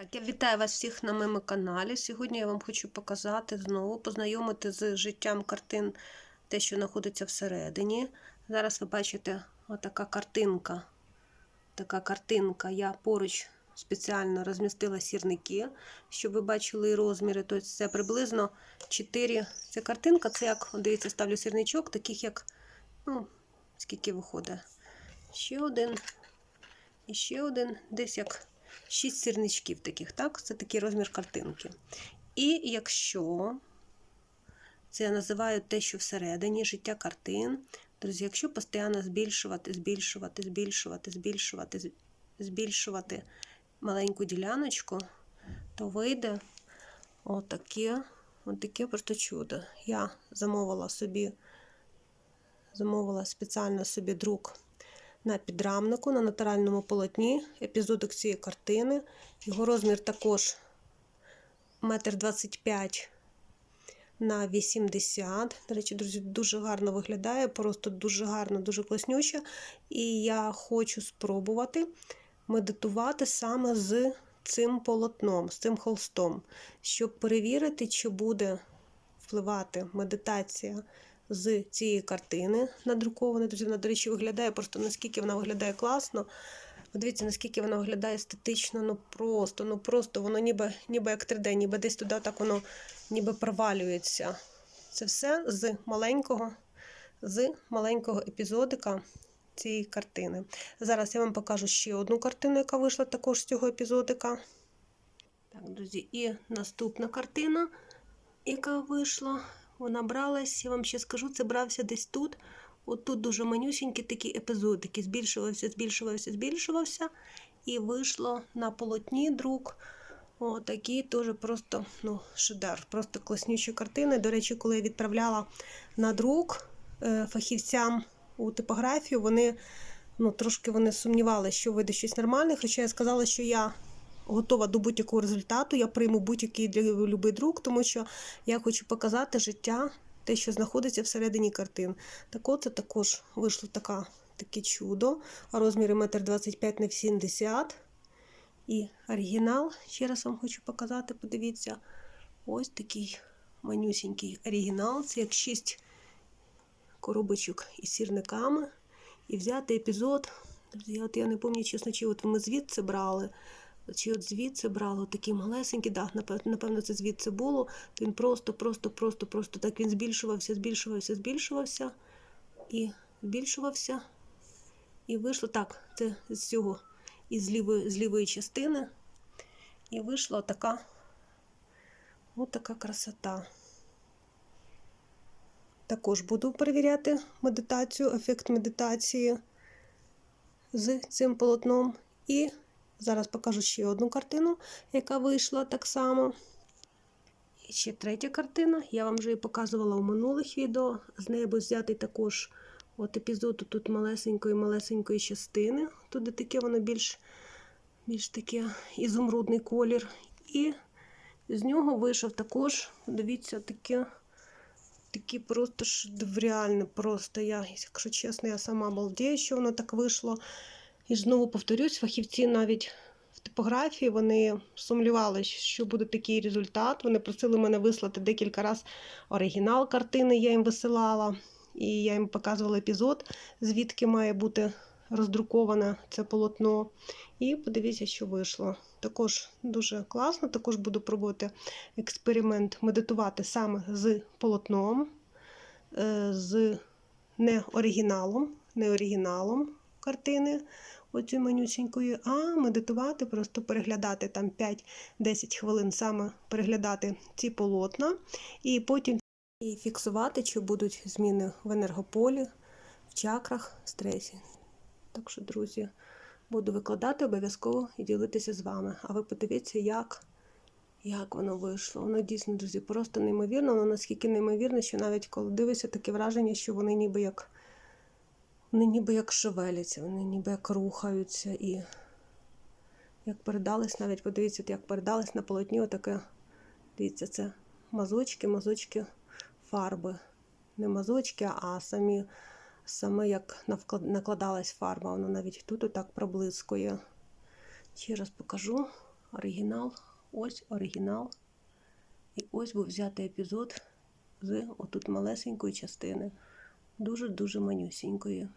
Так, я вітаю вас всіх на моєму каналі. Сьогодні я вам хочу показати знову, познайомити з життям картин, те, що знаходиться всередині. Зараз ви бачите отака картинка. Така картинка. Я поруч спеціально розмістила сірники, щоб ви бачили розміри. Тобто це приблизно 4. Це картинка, це як, дивіться, ставлю сірничок, таких як, ну, скільки виходить. Ще один. І ще один, десь як 6 сірничків таких, так? Це такий розмір картинки. І якщо це я називаю те, що всередині життя картин, друзі, якщо постійно збільшувати, збільшувати, збільшувати, збільшувати, збільшувати маленьку діляночку, то вийде отаке, отаке просто чудо. Я замовила собі, замовила спеціально собі друк на підрамнику на натуральному полотні епізодик цієї картини. Його розмір також 1,25 на 80. До речі, друзі, дуже гарно виглядає, просто дуже гарно, дуже класнюче. І я хочу спробувати медитувати саме з цим полотном, з цим холстом, щоб перевірити, чи буде впливати медитація з цієї картини надрукованої. Друзі, вона, до речі, виглядає просто наскільки вона виглядає класно. Подивіться, наскільки вона виглядає естетично, ну просто, ну просто воно ніби, ніби як 3D, ніби десь туди так воно ніби провалюється. Це все з маленького, з маленького епізодика цієї картини. Зараз я вам покажу ще одну картину, яка вийшла також з цього епізодика. Так, друзі, і наступна картина, яка вийшла. Вона бралась, я вам ще скажу, це брався десь тут. От тут дуже манюсінький такий епізодик, збільшувався, збільшувався, збільшувався. І вийшло на полотні друк. Отакі теж просто ну, шедевр, просто класнючі картини. До речі, коли я відправляла на друк е, фахівцям у типографію, вони ну, трошки вони сумнівалися, що вийде щось нормальне. Хоча я сказала, що я готова до будь-якого результату. Я прийму будь-який любий друк, тому що я хочу показати життя, те, що знаходиться всередині картин. Так от це також вийшло така, таке чудо. Розміри 1,25 на 70 І оригінал, ще раз вам хочу показати, подивіться, ось такий манюсінький оригінал. Це як 6 коробочок із сірниками. І взяти епізод. От я не пам'ятаю, чесно, чи от ми звідси брали. Чи от звідси брало такий малесенький, да, напев- напевно, це звідси було. Він просто, просто, просто, просто так він збільшувався, збільшувався, збільшувався і збільшувався. І вийшло так, це з цього, із лівої, з лівої частини. І вийшла така, така красота. Також буду перевіряти медитацію, ефект медитації з цим полотном. І Зараз покажу ще одну картину, яка вийшла так само. І ще третя картина. Я вам вже її показувала у минулих відео. З неї був взятий також от епізод тут малесенької-малесенької частини. Туди таке воно більш, більш таке ізумрудний колір. І з нього вийшов також, дивіться, таке. Такі просто шедевральне, просто я, якщо чесно, я сама балдію, що воно так вийшло. І знову повторюсь, фахівці навіть в типографії вони сумнівалися, що буде такий результат. Вони просили мене вислати декілька разів оригінал картини, я їм висилала, і я їм показувала епізод, звідки має бути роздруковане це полотно. І подивіться, що вийшло. Також дуже класно, також буду пробувати експеримент медитувати саме з полотном, е, з не оригіналом, не оригіналом картини оцю манюсінькою, а медитувати, просто переглядати там 5-10 хвилин саме переглядати ці полотна, і потім і фіксувати, чи будуть зміни в енергополі, в чакрах, стресі. Так що, друзі, буду викладати обов'язково і ділитися з вами. А ви подивіться, як. Як воно вийшло? Воно дійсно, друзі, просто неймовірно. Воно наскільки неймовірне, що навіть коли дивишся, таке враження, що вони ніби як вони ніби як шевеляться, вони ніби як рухаються і як передались, навіть подивіться, як передались на полотні, отаке, дивіться, це мазочки, мазочки фарби. Не мазочки, а самі, саме як накладалась фарба, воно навіть тут отак проблискує. Ще раз покажу. оригінал, ось оригінал. І ось був взятий епізод з отут малесенької частини. Дуже-дуже манюсінької.